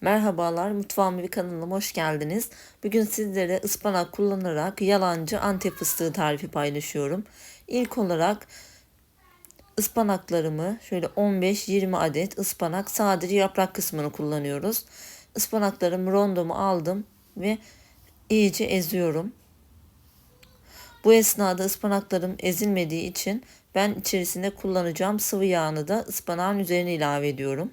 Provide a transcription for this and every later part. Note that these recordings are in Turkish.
Merhabalar, mutfağım bir kanalıma hoş geldiniz. Bugün sizlere ıspanak kullanarak yalancı antep fıstığı tarifi paylaşıyorum. İlk olarak ıspanaklarımı şöyle 15-20 adet ıspanak sadece yaprak kısmını kullanıyoruz. Ispanaklarımı rondomu aldım ve iyice eziyorum. Bu esnada ıspanaklarım ezilmediği için ben içerisinde kullanacağım sıvı yağını da ıspanağın üzerine ilave ediyorum.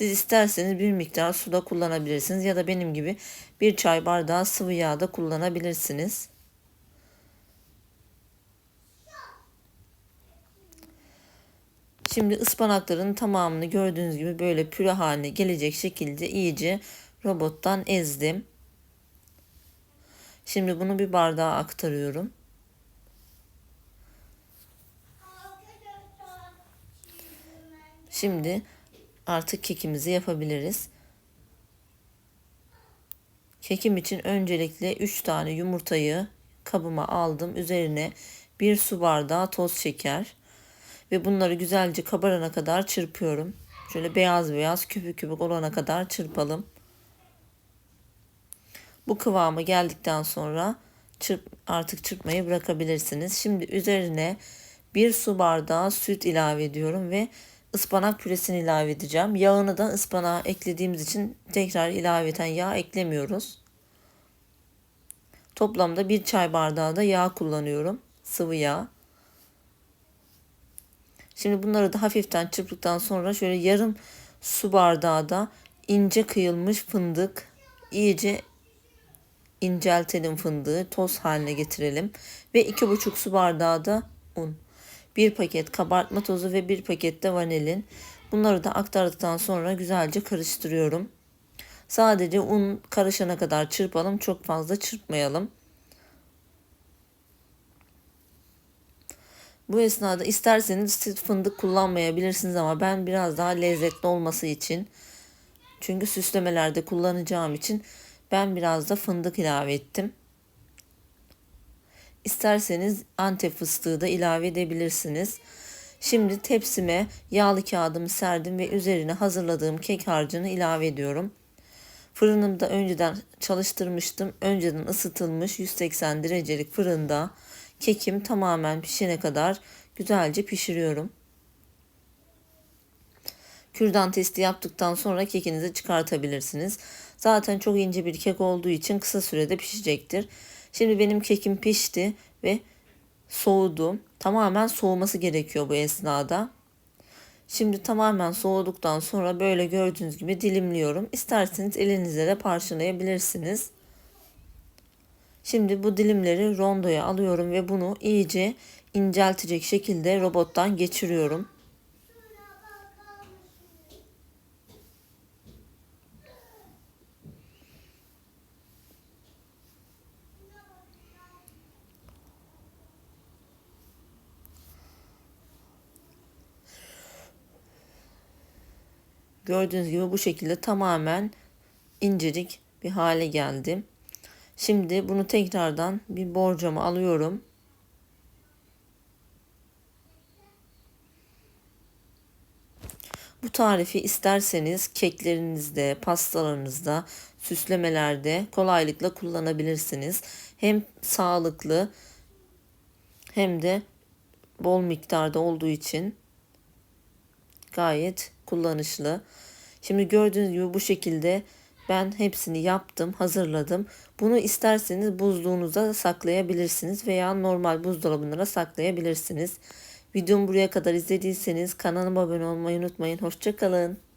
Siz isterseniz bir miktar suda kullanabilirsiniz ya da benim gibi bir çay bardağı sıvı yağ da kullanabilirsiniz. Şimdi ıspanakların tamamını gördüğünüz gibi böyle püre haline gelecek şekilde iyice robottan ezdim. Şimdi bunu bir bardağa aktarıyorum. Şimdi artık kekimizi yapabiliriz. Kekim için öncelikle 3 tane yumurtayı kabıma aldım. Üzerine 1 su bardağı toz şeker ve bunları güzelce kabarana kadar çırpıyorum. Şöyle beyaz beyaz küpük küpük olana kadar çırpalım. Bu kıvamı geldikten sonra çırp, artık çırpmayı bırakabilirsiniz. Şimdi üzerine bir su bardağı süt ilave ediyorum ve ıspanak püresini ilave edeceğim. Yağını da ıspanağa eklediğimiz için tekrar ilaveten yağ eklemiyoruz. Toplamda bir çay bardağı da yağ kullanıyorum. Sıvı yağ. Şimdi bunları da hafiften çırptıktan sonra şöyle yarım su bardağı da ince kıyılmış fındık iyice inceltelim fındığı toz haline getirelim ve iki buçuk su bardağı da un. 1 paket kabartma tozu ve 1 paket de vanilin. Bunları da aktardıktan sonra güzelce karıştırıyorum. Sadece un karışana kadar çırpalım. Çok fazla çırpmayalım. Bu esnada isterseniz süt fındık kullanmayabilirsiniz ama ben biraz daha lezzetli olması için çünkü süslemelerde kullanacağım için ben biraz da fındık ilave ettim. İsterseniz antep fıstığı da ilave edebilirsiniz. Şimdi tepsime yağlı kağıdımı serdim ve üzerine hazırladığım kek harcını ilave ediyorum. Fırınımda önceden çalıştırmıştım. Önceden ısıtılmış 180 derecelik fırında kekim tamamen pişene kadar güzelce pişiriyorum. Kürdan testi yaptıktan sonra kekinizi çıkartabilirsiniz. Zaten çok ince bir kek olduğu için kısa sürede pişecektir. Şimdi benim kekim pişti ve soğudu. Tamamen soğuması gerekiyor bu esnada. Şimdi tamamen soğuduktan sonra böyle gördüğünüz gibi dilimliyorum. İsterseniz elinizle de parçalayabilirsiniz. Şimdi bu dilimleri rondoya alıyorum ve bunu iyice inceltecek şekilde robottan geçiriyorum. Gördüğünüz gibi bu şekilde tamamen incecik bir hale geldi. Şimdi bunu tekrardan bir borcama alıyorum. Bu tarifi isterseniz keklerinizde, pastalarınızda, süslemelerde kolaylıkla kullanabilirsiniz. Hem sağlıklı hem de bol miktarda olduğu için gayet kullanışlı. Şimdi gördüğünüz gibi bu şekilde ben hepsini yaptım, hazırladım. Bunu isterseniz buzluğunuza saklayabilirsiniz veya normal buzdolabına saklayabilirsiniz. Videomu buraya kadar izlediyseniz kanalıma abone olmayı unutmayın. Hoşçakalın.